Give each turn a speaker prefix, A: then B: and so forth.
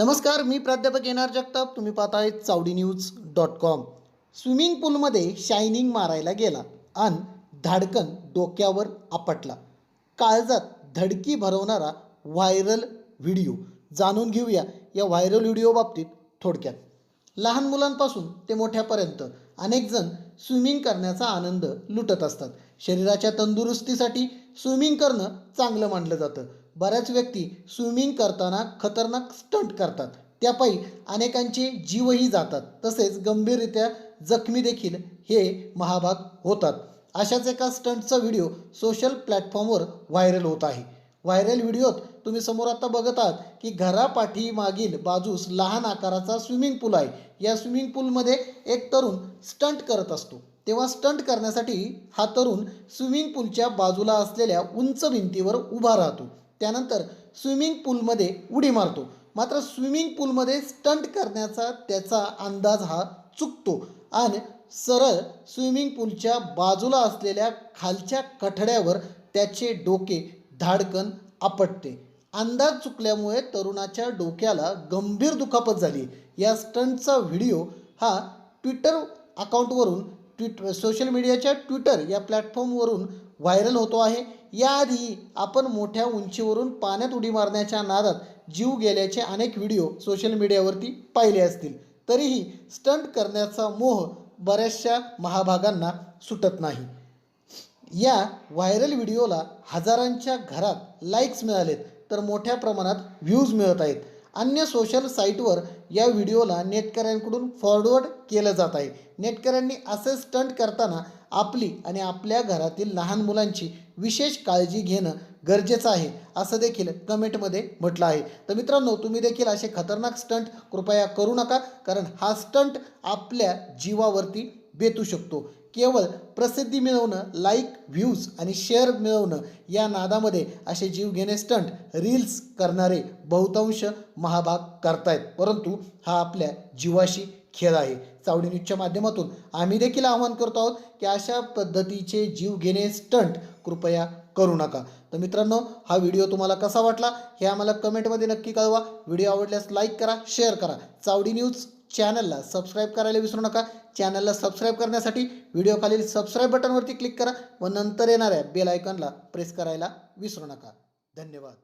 A: नमस्कार मी प्राध्यापक येणार जगताप. तुम्ही पाहताय Chavadi news dot com. Swimming पूलमध्ये शायनिंग मारायला गेला आणि धाडकन डोक्यावर आपटला. काळजात धडकी भरवणारा व्हायरल व्हिडिओ. जाणून घेऊया या व्हायरल व्हिडिओ बाबतीत थोडक्यात. लहान मुलांपासून ते मोठ्यापर्यंत अनेकजण स्विमिंग करण्याचा आनंद लुटत असतात. शरीराच्या तंदुरुस्तीसाठी स्विमिंग करणं चांगलं मानलं जातं. बऱ्याच व्यक्ती स्विमिंग करताना खतरनाक स्टंट करतात. त्यापायी अनेकांचे जीवही जातात. तसेच गंभीररित्या जखमी देखील हे महाभाग होतात. अशाच एका स्टंटचा व्हिडिओ सोशल प्लॅटफॉर्मवर व्हायरल होत आहे. व्हायरल व्हिडिओत तुम्ही समोर आता बघत आहात की घरापाठीमागील बाजूस लहान आकाराचा स्विमिंग पूल आहे. या स्विमिंग पूलमध्ये एक तरुण स्टंट करत असतो. तेव्हा स्टंट करण्यासाठी हा तरुण स्विमिंग पूलच्या बाजूला असलेल्या उंच भिंतीवर उभा राहतो. त्यानंतर स्विमिंग पूलमध्ये उडी मारतो. मात्र स्विमिंग पूलमध्ये स्टंट करण्याचा त्याचा अंदाज हा चुकतो आणि सरळ स्विमिंग पूलच्या बाजूला असलेल्या खालच्या कठड्यावर त्याचे डोके धाडकन आपटते. अंदाज चुकल्यामुळे तरुणाच्या डोक्याला गंभीर दुखापत झाली. या स्टंटचा व्हिडिओ हा ट्विटर अकाउंटवरून ट्विट सोशल मीडियाच्या ट्विटर या प्लॅटफॉर्मवरून व्हायरल होतो आहे. याआधी आपण मोठ्या उंचीवरून पाण्यात उडी मारण्याच्या नादात जीव गेल्याचे अनेक व्हिडिओ सोशल मीडियावरती पाहिले असतील. तरीही स्टंट करण्याचा मोह बऱ्याचशा महाभागांना सुटत नाही. या व्हायरल व्हिडिओला हजारांच्या घरात लाईक्स मिळालेत तर मोठ्या प्रमाणात व्ह्यूज मिळत आहेत. अन्य सोशल साईटवर या व्हिडिओला नेटकऱ्यांकडून फॉरवर्ड केलं जात आहे. नेटकऱ्यांनी असे स्टंट करताना आपली आणि आपल्या घरातील लहान मुलांची विशेष काळजी घेणं गरजेचं आहे असं देखील कमेंटमध्ये म्हटलं आहे. तर मित्रांनो तुम्ही देखील असे खतरनाक स्टंट कृपया करू नका कारण हा स्टंट आपल्या जीवावरती बेतू शकतो. केवळ प्रसिद्धी मिळवणं लाईक व्ह्यूज आणि शेअर मिळवणं या नादामध्ये असे जीव घेणे स्टंट रील्स करणारे बहुतांश महाभाग करतायत. परंतु हा आपल्या जीवाशी खेळ आहे. चावडी न्यूजच्या माध्यमातून आम्ही देखील आवाहन करतो आहोत की अशा पद्धतीचे जीव घेणे स्टंट कृपया करू नका. तर मित्रांनो हा व्हिडिओ तुम्हाला कसा वाटला हे आम्हाला कमेंटमध्ये नक्की कळवा. व्हिडिओ आवडल्यास लाईक करा शेअर करा. चावडी न्यूज चॅनलला सबस्क्राईब करायला विसरू नका. चॅनलला सबस्क्राईब करण्यासाठी व्हिडिओ खालील सबस्क्राईब बटनवरती क्लिक करा व नंतर येणाऱ्या बेल आयकॉनला प्रेस करायला विसरू नका. धन्यवाद.